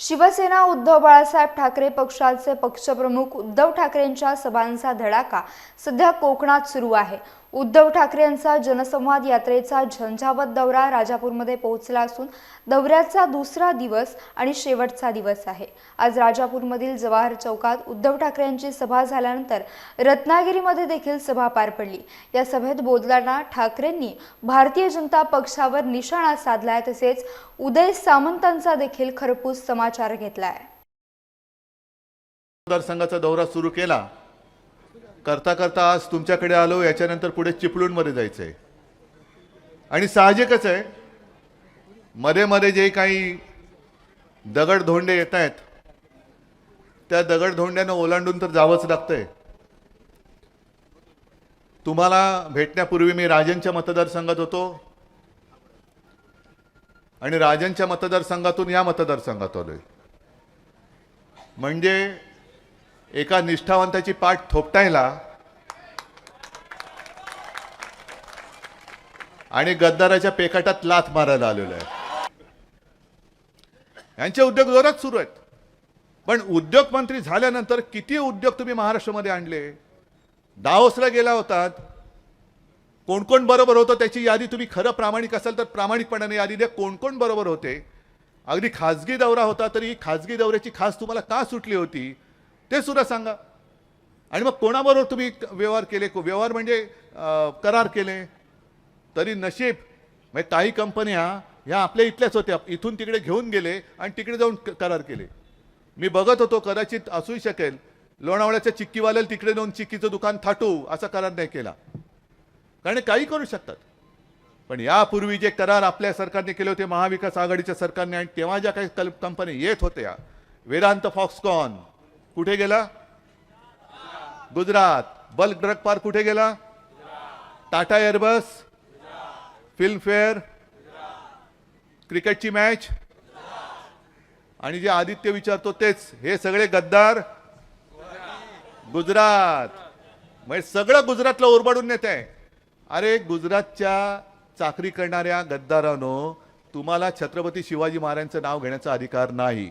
शिवसेना उद्धव बाळासाहेब ठाकरे पक्षाचे पक्षप्रमुख उद्धव ठाकरेंच्या सभांचा धडाका सध्या कोकणात सुरू आहे. उद्धव ठाकरे यांचा जनसंवाद यात्रेचा झंझावत दौरा राजापूरमध्ये पोहोचला असून दौऱ्याचा दुसरा दिवस आणि शेवटचा दिवस आहे. आज राजापूरमधील जवाहर चौकात उद्धव ठाकरे यांची सभा झाल्यानंतर रत्नागिरीमध्ये देखील सभा पार पडली. या सभेत बोलताना ठाकरेंनी भारतीय जनता पक्षावर निशाणा साधलाय तसेच उदय सामंतांचा देखील खरपूस समाचार घेतलाय. मतदारसंघाचा दौरा सुरू केला. करता करता आज तुमच्याकडे आलो याच्यानंतर पुढे चिपळूणमध्ये जायचं आहे आणि साहजिकच आहे मध्ये मध्ये जे काही दगडधोंडे येत आहेत त्या दगडधोंड्यानं ओलांडून तर जावंच लागतंय. तुम्हाला भेटण्यापूर्वी मी राजनच्या मतदारसंघात होतो. आणि राजनच्या मतदारसंघातून या मतदारसंघात आलोय. म्हणजे एका निष्ठावंताची पाठ थोपटायला आणि गद्दाराच्या पेकाटात लाथ मारायला आलेलो आहे. यांचे उद्योग जोरात सुरू आहेत. पण उद्योग मंत्री झाल्यानंतर किती उद्योग तुम्ही महाराष्ट्रामध्ये आणले? दाओसला गेला होतात. कोण कोण बरोबर होतं त्याची यादी तुम्ही खरं प्रामाणिक असाल तर प्रामाणिकपणाने यादी द्या. कोण कोण बरोबर होते? अगदी खाजगी दौरा होता तरी ही खाजगी दौऱ्याची खास तुम्हाला का सुटली होती? ते सुद्धा सांगा. आणि मग कोणाबरोबर तुम्ही व्यवहार केले? व्यवहार म्हणजे करार केले? तरी नशीब म्हणजे काही कंपन्या ह्या आपल्या इथल्याच होत्या. इथून तिकडे घेऊन गेले आणि तिकडे जाऊन करार केले. मी बघत होतो कदाचित असूही शकेल लोणावळ्याच्या चिक्कीवाल्याला तिकडे जाऊन चिक्कीचं दुकान थाटू असा करार नाही केला. कारण काही करू शकतात. पण यापूर्वी जे करार आपल्या सरकारने केले होते महाविकास आघाडीच्या सरकारने आणि तेव्हा ज्या काही कल- कंपन्या येत होत्या वेदांत फॉक्सकॉन कुठे गेला? गुजरात. बल्क ड्रग पार्क कुठे गेला? टाटा एअरबस. फिल्मफेअर क्रिकेटची मॅच. आणि जे आदित्य विचारतो तेच हे सगळे गद्दार गुजरात. म्हणजे सगळं गुजरातला ओरबाडून येत आहे अरे गुजरातच्या चाकरी करणाऱ्या गद्दारानो तुम्हाला छत्रपती शिवाजी महाराजांचं नाव घेण्याचा अधिकार नाही.